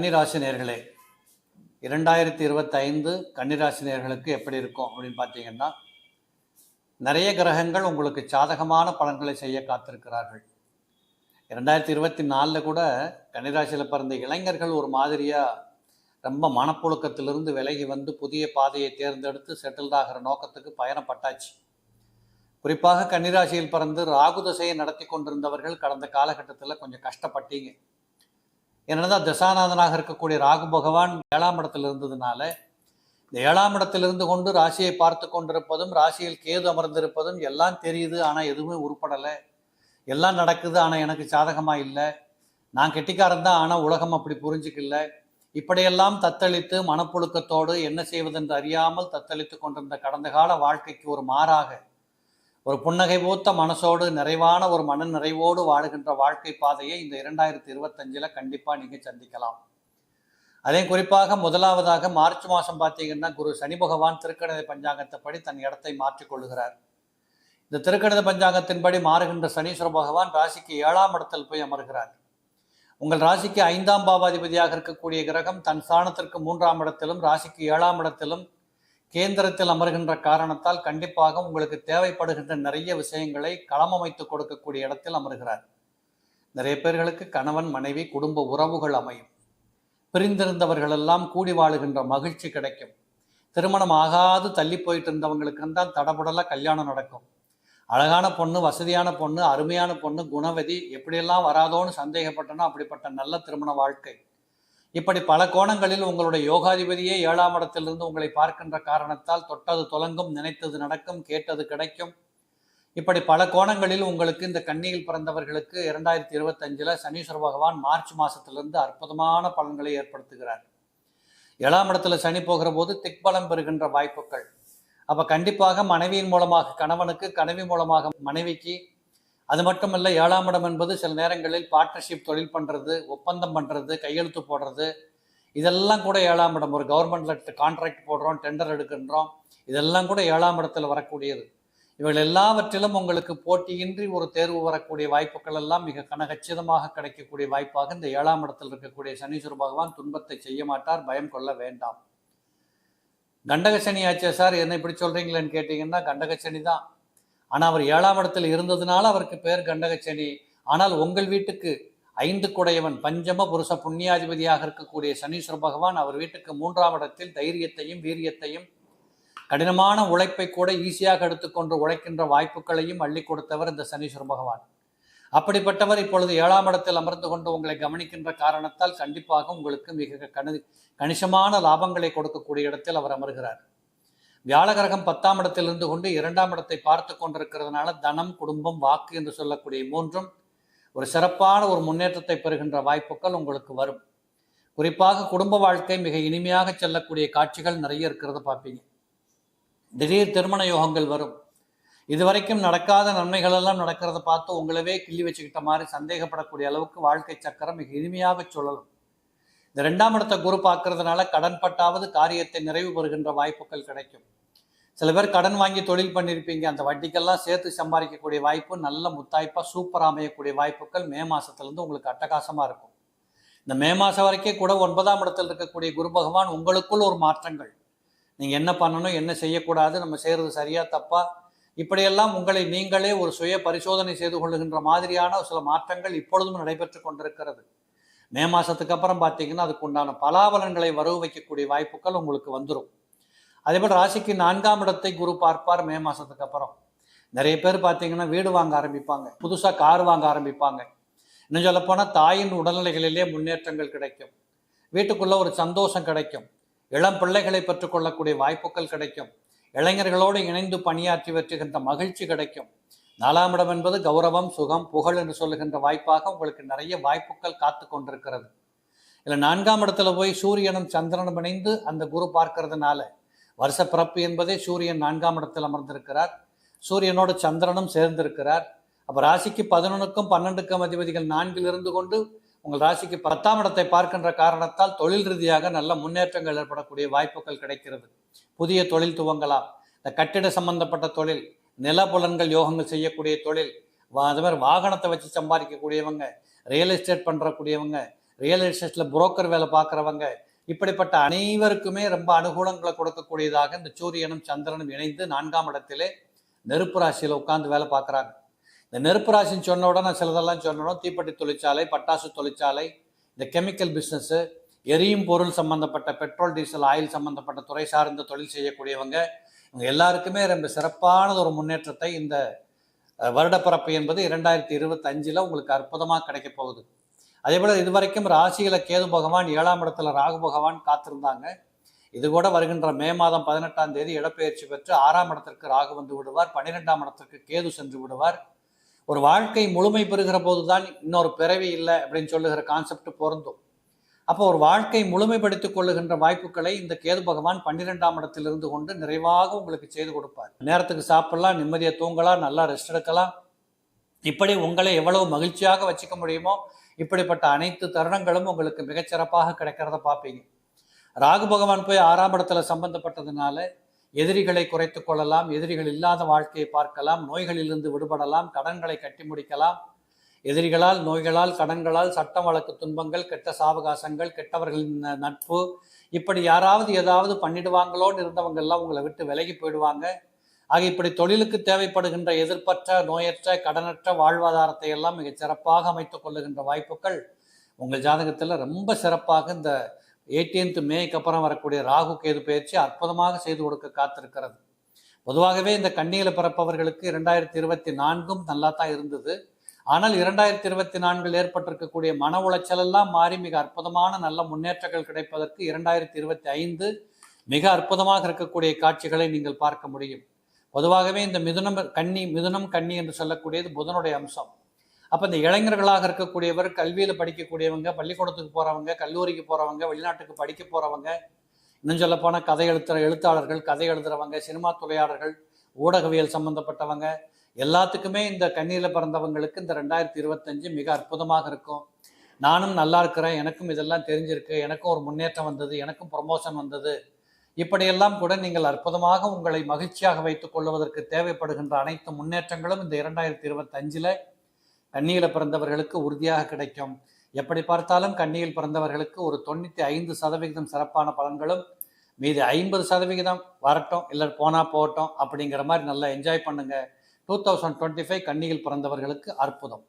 கன்னிராசி நேர்களே இரண்டாயிரத்தி இருபத்தைந்து கன்னிராசி நேர்களுக்கு எப்படி இருக்கும் அப்படின்னு பார்த்தீங்கன்னா நிறைய கிரகங்கள் உங்களுக்கு சாதகமான பலன்களை செய்ய காத்திருக்கிறார்கள். இரண்டாயிரத்தி இருபத்தி நாலில் கூட கன்னிராசியில் பிறந்த இளைஞர்கள் ஒரு மாதிரியாக ரொம்ப மனப்புழுக்கத்திலிருந்து விலகி வந்து புதிய பாதையை தேர்ந்தெடுத்து செட்டில்ட் ஆகிற நோக்கத்துக்கு பயணப்பட்டாச்சு. குறிப்பாக கன்னிராசியில் பிறந்து ராகுதசையை நடத்தி கொண்டிருந்தவர்கள் கடந்த காலகட்டத்தில் கொஞ்சம் கஷ்டப்பட்டீங்க. என்னென்னா தசாநாதனாக இருக்கக்கூடிய ராகு பகவான் ஏழாம் இடத்தில் இருந்ததுனால இந்த ஏழாம் இடத்திலிருந்து கொண்டு ராசியை பார்த்து கொண்டிருப்பதும் ராசியில் கேது அமர்ந்திருப்பதும் எல்லாம் தெரியுது ஆனால் எதுவுமே உருப்படலை. எல்லாம் நடக்குது ஆனால் எனக்கு சாதகமாக இல்லை. நான் கெட்டிக்காரன் தான் ஆனால் உலகம் அப்படி புரிஞ்சுக்கல. இப்படியெல்லாம் தத்தளித்து மனப்புழுக்கத்தோடு என்ன செய்வதென்று அறியாமல் தத்தளித்து கொண்டிருந்த கடந்த கால வாழ்க்கைக்கு ஒரு மாறாக ஒரு புன்னகை பூத்த மனசோடு நிறைவான ஒரு மன நிறைவோடு வாழுகின்ற வாழ்க்கை பாதையை இந்த இரண்டாயிரத்தி இருபத்தஞ்சில் கண்டிப்பாக நீங்கள் சந்திக்கலாம். அதே குறிப்பாக முதலாவதாக மார்ச் மாதம் பார்த்தீங்கன்னா குரு சனி பகவான் திருக்கணித பஞ்சாங்கத்தைப்படி தன் இடத்தை மாற்றிக்கொள்கிறார் இந்த திருக்கணித பஞ்சாங்கத்தின்படி மாறுகின்ற சனீஸ்வர பகவான் ராசிக்கு ஏழாம் இடத்தில் போய் அமர்கிறார். உங்கள் ராசிக்கு ஐந்தாம் பாவாதிபதியாக இருக்கக்கூடிய கிரகம் தன் ஸ்தானத்திற்கு மூன்றாம் இடத்திலும் ராசிக்கு ஏழாம் இடத்திலும் கேந்திரத்தில் அமர்கின்ற காரணத்தால் கண்டிப்பாக உங்களுக்கு தேவைப்படுகின்ற நிறைய விஷயங்களை களமமைத்து கொடுக்கக்கூடிய இடத்தில் அமர்கிறார். நிறைய பேர்களுக்கு கணவன் மனைவி குடும்ப உறவுகள் அமையும். பிரிந்திருந்தவர்களெல்லாம் கூடி வாழுகின்ற மகிழ்ச்சி கிடைக்கும். திருமணம் ஆகாது தள்ளி போயிட்டு இருந்தவங்களுக்கு தான் தடபுடலாக கல்யாணம் நடக்கும். அழகான பொண்ணு வசதியான பொண்ணு அருமையான பொண்ணு குணவதி எப்படியெல்லாம் வராதோன்னு சந்தேகப்பட்டனோ அப்படிப்பட்ட நல்ல திருமண வாழ்க்கை. இப்படி பல கோணங்களில் உங்களுடைய யோகாதிபதியே ஏழாம் இடத்திலிருந்து உங்களை பார்க்கின்ற காரணத்தால் தொட்டது தொலங்கும் நினைத்தது நடக்கும் கேட்டது கிடைக்கும். இப்படி பல கோணங்களில் உங்களுக்கு இந்த கன்னியில் பிறந்தவர்களுக்கு இரண்டாயிரத்தி இருபத்தஞ்சில் சனீஸ்வர பகவான் மார்ச் மாதத்திலிருந்து அற்புதமான பலன்களை ஏற்படுத்துகிறார். ஏழாம் இடத்துல சனி போகிற போது திக்பலம் பெறுகின்ற வாய்ப்புகள். அப்போ கண்டிப்பாக மனைவியின் மூலமாக கணவனுக்கு கனவி மூலமாக மனைவிக்கு அது மட்டுமல்ல ஏழாம் இடம் என்பது சில நேரங்களில் பார்ட்னர்ஷிப் தொழில் பண்ணுறது ஒப்பந்தம் பண்ணுறது கையெழுத்து போடுறது. இதெல்லாம் கூட ஏழாம் இடம். ஒரு கவர்மெண்ட்டில் கான்ட்ராக்ட் போடுறோம் டெண்டர் எடுக்கின்றோம். இதெல்லாம் கூட ஏழாம் இடத்தில் வரக்கூடியது. இவள் எல்லாவற்றிலும் உங்களுக்கு போட்டியின்றி ஒரு தேர்வு வரக்கூடிய வாய்ப்புகள் எல்லாம் மிக கனகச்சிதமாக கிடைக்கக்கூடிய வாய்ப்பாக இந்த ஏழாம் இடத்தில் இருக்கக்கூடிய சனீஸ்வர பகவான் துன்பத்தை செய்ய மாட்டார் பயம் கொள்ள வேண்டாம். கண்டக சனி ஆச்சே சார் என்ன இப்படி சொல்றீங்களேன்னு கேட்டீங்கன்னா கண்டக சனி தான். ஆனால் அவர் ஏழாம் இடத்தில் இருந்ததுனால அவருக்கு பேர் கண்டகச்சனி. ஆனால் உங்கள் வீட்டுக்கு ஐந்து குடையவன் பஞ்சம புருஷ புண்ணியாதிபதியாக இருக்கக்கூடிய சனீஸ்வர பகவான் அவர் வீட்டுக்கு மூன்றாம் இடத்தில் தைரியத்தையும் வீரியத்தையும் கடினமான உழைப்பை கூட ஈஸியாக எடுத்துக்கொண்டு உழைக்கின்ற வாய்ப்புகளையும் அள்ளி கொடுத்தவர் இந்த சனீஸ்வர பகவான். அப்படிப்பட்டவர் இப்பொழுது ஏழாம் இடத்தில் அமர்ந்து கொண்டு உங்களை கவனிக்கின்ற காரணத்தால் கண்டிப்பாக உங்களுக்கு மிக கணி கணிசமான லாபங்களை கொடுக்கக்கூடிய இடத்தில் அவர் அமர்கிறார். வியாழகிரகம் பத்தாம் இடத்தில் இருந்து கொண்டு இரண்டாம் இடத்தை பார்த்து கொண்டிருக்கிறதுனால தனம் குடும்பம் வாக்கு என்று சொல்லக்கூடிய மூன்றும் ஒரு சிறப்பான ஒரு முன்னேற்றத்தை பெறுகின்ற வாய்ப்புகள் உங்களுக்கு வரும். குறிப்பாக குடும்ப வாழ்க்கை மிக இனிமையாக செல்லக்கூடிய காட்சிகள் நிறைய இருக்கிறத பார்ப்பீங்க. திடீர் திருமண யோகங்கள் வரும். இதுவரைக்கும் நடக்காத நன்மைகள் எல்லாம் நடக்கிறத பார்த்து உங்களவே கிள்ளி வச்சுக்கிட்ட மாதிரி சந்தேகப்படக்கூடிய அளவுக்கு வாழ்க்கை சக்கரம் மிக இனிமையாக சொல்லலாம் இந்த ரெண்டாம் இடத்தை குரு பார்க்கறதுனால கடன் பட்டாவது காரியத்தை நிறைவு பெறுகின்ற வாய்ப்புகள் கிடைக்கும். சில பேர் கடன் வாங்கி தொழில் பண்ணியிருப்பீங்க அந்த வட்டிக்கெல்லாம் சேர்த்து சம்பாதிக்கக்கூடிய வாய்ப்பு நல்ல முத்தாய்ப்பாக சூப்பராக அமையக்கூடிய வாய்ப்புகள் மே மாதத்துலேருந்து உங்களுக்கு அட்டகாசமாக இருக்கும். இந்த மே மாதம் வரைக்கும் கூட ஒன்பதாம் இடத்தில் இருக்கக்கூடிய குரு பகவான் உங்களுக்குள் ஒரு மாற்றங்கள். நீங்கள் என்ன பண்ணணும் என்ன செய்யக்கூடாது நம்ம செய்கிறது சரியா தப்பா? இப்படியெல்லாம் உங்களை நீங்களே ஒரு சுய பரிசோதனை செய்து கொள்ளுகின்ற மாதிரியான சில மாற்றங்கள் இப்பொழுதும் நடைபெற்று கொண்டிருக்கிறது. மே மாதத்துக்கு அப்புறம் பார்த்தீங்கன்னா அதுக்கு உண்டான பலாபலன்களை வரவு வைக்கக்கூடிய வாய்ப்புகள் உங்களுக்கு வந்துடும் அதேபோல் ராசிக்கு நான்காம் இடத்தை குரு பார்ப்பார் மே மாதத்துக்கு அப்புறம். நிறைய பேர் பார்த்தீங்கன்னா வீடு வாங்க ஆரம்பிப்பாங்க. புதுசாக கார் வாங்க ஆரம்பிப்பாங்க. இன்னும் சொல்லப்போனால் தாயின் உடல்நிலைகளிலே முன்னேற்றங்கள் கிடைக்கும். வீட்டுக்குள்ளே ஒரு சந்தோஷம் கிடைக்கும். இளம் பிள்ளைகளை பெற்றுக்கொள்ளக்கூடிய வாய்ப்புகள் கிடைக்கும். இளைஞர்களோடு இணைந்து பணியாற்றி வெற்றுகின்ற மகிழ்ச்சி கிடைக்கும். நாலாம் இடம் என்பது கௌரவம் சுகம் புகழ் என்று சொல்லுகின்ற வாய்ப்பாக உங்களுக்கு நிறைய வாய்ப்புகள் காத்து கொண்டிருக்கிறது. இல்லை நான்காம் இடத்துல போய் சூரியனும் சந்திரனும் இணைந்து அந்த குரு பார்க்கறதுனால வருஷ பிறப்பு என்பதே சூரியன் நான்காம் இடத்தில் அமர்ந்திருக்கிறார். சூரியனோடு சந்திரனும் சேர்ந்திருக்கிறார். அப்போ ராசிக்கு பதினொன்றுக்கும் பன்னெண்டுக்கும் அதிபதிகள் நான்கில் இருந்து கொண்டு உங்கள் ராசிக்கு பத்தாம் இடத்தை பார்க்கின்ற காரணத்தால் தொழில் ரீதியாக நல்ல முன்னேற்றங்கள் ஏற்படக்கூடிய வாய்ப்புகள் கிடைக்கிறது. புதிய தொழில் துவங்கலாம். இந்த கட்டிட சம்பந்தப்பட்ட தொழில் நிலபுலன்கள் யோகங்கள் செய்யக்கூடிய தொழில் வா அது மாதிரி வாகனத்தை வச்சு சம்பாதிக்கக்கூடியவங்க ரியல் எஸ்டேட் பண்ணுறக்கூடியவங்க ரியல் எஸ்டேட்டில் புரோக்கர் வேலை பார்க்குறவங்க இப்படிப்பட்ட அனைவருக்குமே ரொம்ப அனுகூலங்களை கொடுக்கக்கூடியதாக இந்த சூரியனும் சந்திரனும் இணைந்து நான்காம் இடத்திலே நெருப்பு ராசியில் உட்காந்து வேலை பார்க்குறாங்க. இந்த நெருப்பு ராசின்னு சொன்ன உடனே சிலதெல்லாம் சொன்னோம். தீப்பெட்டி தொழிற்சாலை பட்டாசு தொழிற்சாலை இந்த கெமிக்கல் பிஸ்னஸ்ஸு எரியும் பொருள் சம்பந்தப்பட்ட பெட்ரோல் டீசல் ஆயில் சம்பந்தப்பட்ட துறை சார்ந்த தொழில் செய்யக்கூடியவங்க இவங்க எல்லாருக்குமே ரொம்ப சிறப்பானது ஒரு முன்னேற்றத்தை இந்த வருடப்பரப்பு வருடப்பிறப்பு என்பது இரண்டாயிரத்தி இருபத்தஞ்சில் உங்களுக்கு அற்புதமாக கிடைக்க போகுது. அதே போல் இதுவரைக்கும் ராசியில் கேது பகவான் ஏழாம் இடத்துல ராகு பகவான் காத்திருந்தாங்க. இது கூட வருகின்ற மே மாதம் பதினெட்டாம் தேதி இடப்பெயர்ச்சி பெற்று ஆறாம் இடத்திற்கு ராகு வந்து விடுவார். பன்னிரெண்டாம் இடத்திற்கு கேது சென்று விடுவார். ஒரு வாழ்க்கை முழுமை பெறுகிற போதுதான் இன்னொரு பிறவி இல்லை அப்படின்னு சொல்லுகிற கான்செப்ட் பொருந்தும் அப்போ ஒரு வாழ்க்கை முழுமைப்படுத்திக் கொள்ளுகின்ற வாய்ப்புகளை இந்த கேது பகவான் பன்னிரெண்டாம் இடத்தில் இருந்து கொண்டு நிறைவாக உங்களுக்கு செய்து கொடுப்பார். நேரத்துக்கு சாப்பிடலாம் நிம்மதியை தூங்கலாம் நல்லா ரெஸ்ட் எடுக்கலாம். இப்படி உங்களை எவ்வளவு மகிழ்ச்சியாக வச்சுக்க முடியுமோ இப்படிப்பட்ட அனைத்து தருணங்களும் உங்களுக்கு மிகச்சிறப்பாக கிடைக்கிறத பார்ப்பீங்க. ராகு பகவான் போய் ஆறாம் இடத்துல சம்பந்தப்பட்டதுனால எதிரிகளை குறைத்து கொள்ளலாம் எதிரிகள் இல்லாத வாழ்க்கையை பார்க்கலாம் நோய்களிலிருந்து விடுபடலாம் கடன்களை கட்டி முடிக்கலாம். எதிரிகளால் நோய்களால் கடன்களால் சட்டம் வழக்கு துன்பங்கள் கெட்ட சாவகாசங்கள் கெட்டவர்களின் நட்பு. இப்படி யாராவது ஏதாவது பண்ணிடுவாங்களோன்னு இருந்தவங்க எல்லாம் உங்களை விட்டு விலகி போயிடுவாங்க. ஆக இப்படி தொழிலுக்கு தேவைப்படுகின்ற எதிர்ப்பற்ற நோயற்ற கடனற்ற வாழ்வாதாரத்தை எல்லாம் மிகச் சிறப்பாக அமைத்துக் கொள்ளுகின்ற வாய்ப்புகள் உங்கள் ஜாதகத்தில் ரொம்ப சிறப்பாக இந்த 18th மேக்கு அப்புறம் வரக்கூடிய ராகு கேது பயிற்சி அற்புதமாக செய்து கொடுக்க காத்திருக்கிறது. பொதுவாகவே இந்த கண்ணியில் பிறப்பவர்களுக்கு இரண்டாயிரத்தி இருபத்தி நான்கும் நல்லா தான் இருந்தது. ஆனால் இரண்டாயிரத்தி இருபத்தி நான்கில் ஏற்பட்டிருக்கக்கூடிய மன உளைச்சல் எல்லாம் மாறி மிக அற்புதமான நல்ல முன்னேற்றங்கள் கிடைப்பதற்கு இரண்டாயிரத்தி இருபத்தி ஐந்து மிக அற்புதமாக இருக்கக்கூடிய காட்சிகளை நீங்கள் பார்க்க முடியும். பொதுவாகவே இந்த மிதுனம் கன்னி மிதுனம் கன்னி என்று சொல்லக்கூடியது புதனுடைய அம்சம். அப்போ இந்த இளைஞர்களாக இருக்கக்கூடியவர் கல்வியில் படிக்கக்கூடியவங்க பள்ளிக்கூடத்துக்கு போகிறவங்க கல்லூரிக்கு போகிறவங்க வெளிநாட்டுக்கு படிக்க போகிறவங்க இன்னும் சொல்லப்போனால் கதை எழுத்துற எழுத்தாளர்கள் கதை எழுதுறவங்க சினிமா துறையாளர்கள் ஊடகவியல் சம்பந்தப்பட்டவங்க எல்லாத்துக்குமே இந்த கண்ணியில் பிறந்தவங்களுக்கு இந்த ரெண்டாயிரத்தி இருபத்தஞ்சு மிக அற்புதமாக இருக்கும். நானும் நல்லா இருக்கிறேன். எனக்கும் இதெல்லாம் தெரிஞ்சிருக்கு. எனக்கும் ஒரு முன்னேற்றம் வந்தது. எனக்கும் ப்ரமோஷன் வந்தது. இப்படியெல்லாம் கூட நீங்கள் அற்புதமாக உங்களை மகிழ்ச்சியாக வைத்துக் கொள்வதற்கு தேவைப்படுகின்ற அனைத்து முன்னேற்றங்களும் இந்த இரண்டாயிரத்தி இருபத்தஞ்சில் கண்ணியில் பிறந்தவர்களுக்கு உறுதியாக கிடைக்கும். எப்படி பார்த்தாலும் கண்ணியில் பிறந்தவர்களுக்கு ஒரு தொண்ணூற்றி ஐந்து சதவிகிதம் சிறப்பான பலன்களும் மீதி ஐம்பது சதவிகிதம் வரட்டும் இல்லை போனால் போகட்டும் அப்படிங்கிற மாதிரி நல்லா என்ஜாய் பண்ணுங்கள் டூ தௌசண்ட் டுவெண்ட்டி ஃபைவ் கன்னியில் பிறந்தவர்களுக்கு அற்புதம்.